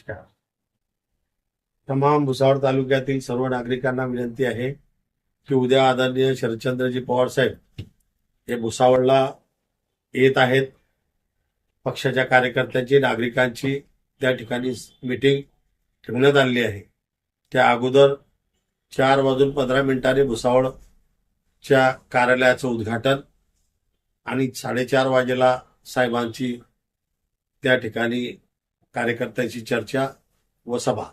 नमस्कार. तमाम भुसावळ तालुक्यातील सर्व नागरिकांना विनंती आहे की उद्या आदरणीय शरदचंद्रजी पवार साहेब हे भुसावळला येत आहेत. पक्षाच्या कार्यकर्त्यांची नागरिकांची त्या ठिकाणी मीटिंग ठेवण्यात आलेली आहे. त्या अगोदर चार वाजून पंधरा मिनिटांनी भुसावळच्या कार्यालयाचं उद्घाटन आणि साडेचार वाजेला साहेबांची त्या ठिकाणी कार्यकर्त्यांची चर्चा व सभा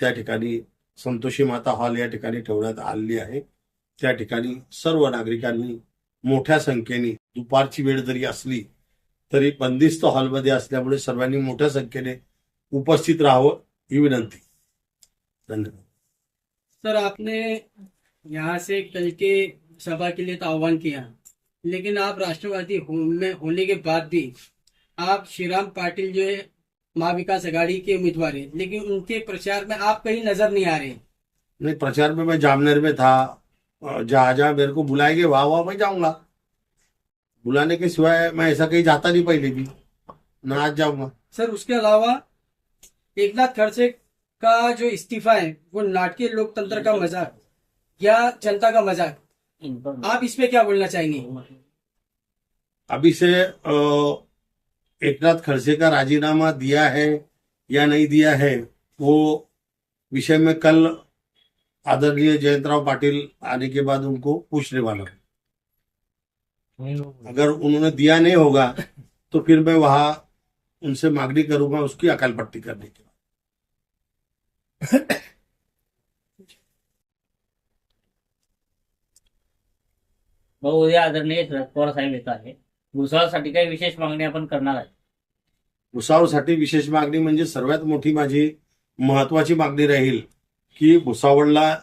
त्या ठिकाणी संतोषी माता हॉल या ठिकाणी ठेवण्यात आलेली आहे. त्या ठिकाणी सर्व नागरिकांनी मोठ्या संख्येने दुपारची वेळ जरी असली तरी बंदिस्त हॉलमध्ये असल्यामुळे सर्वांनी मोठ्या संख्येने उपस्थित राहावं ही विनंती. धन्यवाद. सर आपने यहाँ से कल के सभा के लिए तो आह्वान किया लेकिन आप राष्ट्रवादी होने होने के बाद भी आप श्रीराम पाटिल जो है माँ विकास अघाड़ी के उम्मीदवार हैं लेकिन उनके प्रचार में आप कहीं नज़र नहीं आ रहे नहीं प्रचार में मैं जामनेर में था जहाँ जहाँ मेरे को बुलाएँगे वहाँ वहाँ मैं जाऊँगा। बुलाने के सिवाय मैं ऐसा कहीं जाता नहीं पहले भी। ना आज जाऊँगा। सर उसके अलावा एक नाथ खड़से का जो इस्तीफा है वो नाटकीय लोकतंत्र का मज़ाक या जनता का मज़ाक आप इसमें क्या बोलना चाहेंगे? अभी से अ, एकनाथ खड़से का राजीनामा दिया है या नहीं दिया है वो विषय में कल आदरणीय जयंतराव पाटिल आने के बाद उनको पूछने वाला हूँ। अगर उन्होंने दिया नहीं होगा तो फिर मैं वहां उनसे मांगनी करूंगा उसकी अकाल पट्टी करने की मग उद्या आदरणीय शरद पवार साहेब येत आहे भुसावळसाठी काही विशेष मागणी आपण करणार आहे. भुसावळसाठी विशेष मागणी म्हणजे सर्वात मोठी माझी महत्वाची मागणी राहील की भुसावळला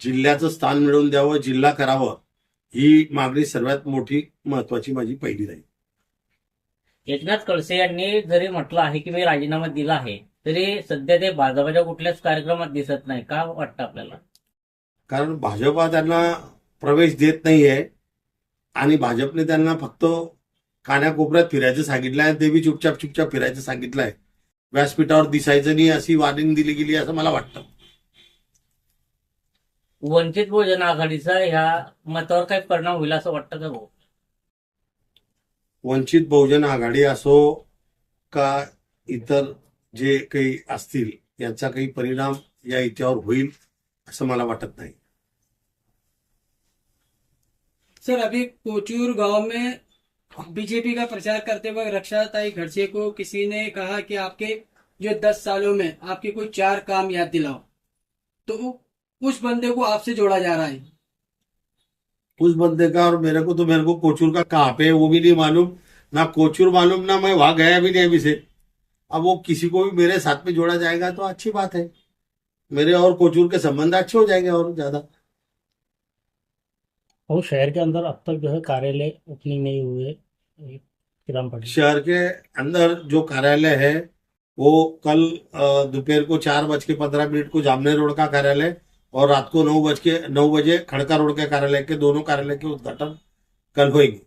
जिल्ह्याचं स्थान मिळवून द्यावं जिल्हा करावं ही मागणी सर्वात मोठी महत्वाची माझी पहिली राहील. एकनाथ खडसे यांनी जरी म्हटलं आहे की मी राजीनामा दिला आहे तरी सध्या ते भाजपाच्या कुठल्याच कार्यक्रमात दिसत नाही. का वाटतं आपल्याला? कारण भाजपा त्यांना प्रवेश देत नाहीये आणि भाजपने त्यांना फक्त कान्याकोपऱ्यात फिरायचं सांगितलं आहे ते बी चुपचाप चुपचाप फिरायचं सांगितलंय. व्यासपीठावर दिसायचं नाही अशी वॉर्निंग दिली गेली असं मला वाटतं. वंचित बहुजन आघाडीचा ह्या मतावर काही परिणाम होईल असं वाटतं का भाऊ? वंचित बहुजन आघाडी असो का इतर जे काही असतील याचा काही परिणाम या इत्यावर होईल असं मला वाटत नाही. सर अभी कोचूर गांव में बीजेपी का प्रचार करते वक्त रक्षाताई खड़से को किसी ने कहा कि आपके जो दस सालों में आपके कोई चार काम याद दिलाओ तो उस बंदे को आपसे जोड़ा जा रहा है। उस बंदे का और मेरे को तो मेरे को कोचूर का कहाँ पे वो भी नहीं मालूम। ना कोचूर मालूम, ना मैं वहाँ गया भी नहीं अभी से। अब वो किसी को भी मेरे साथ में जोड़ा जाएगा तो अच्छी बात है। मेरे और कोचूर के संबंध अच्छे हो जाएँगे और ज़्यादा। और शहर के अंदर अब तक जो है कार्यालय ओपनिंग नहीं हुए शहर के अंदर जो कार्यालय है, वो कल दोपहर को चार बज के पंद्रह मिनट को जामने रोड का कार्यालय और रात को नौ बज के, नौ बजे खड़का रोड के कार्यालय के दोनों कार्यालय के उद्घाटन कल होंगे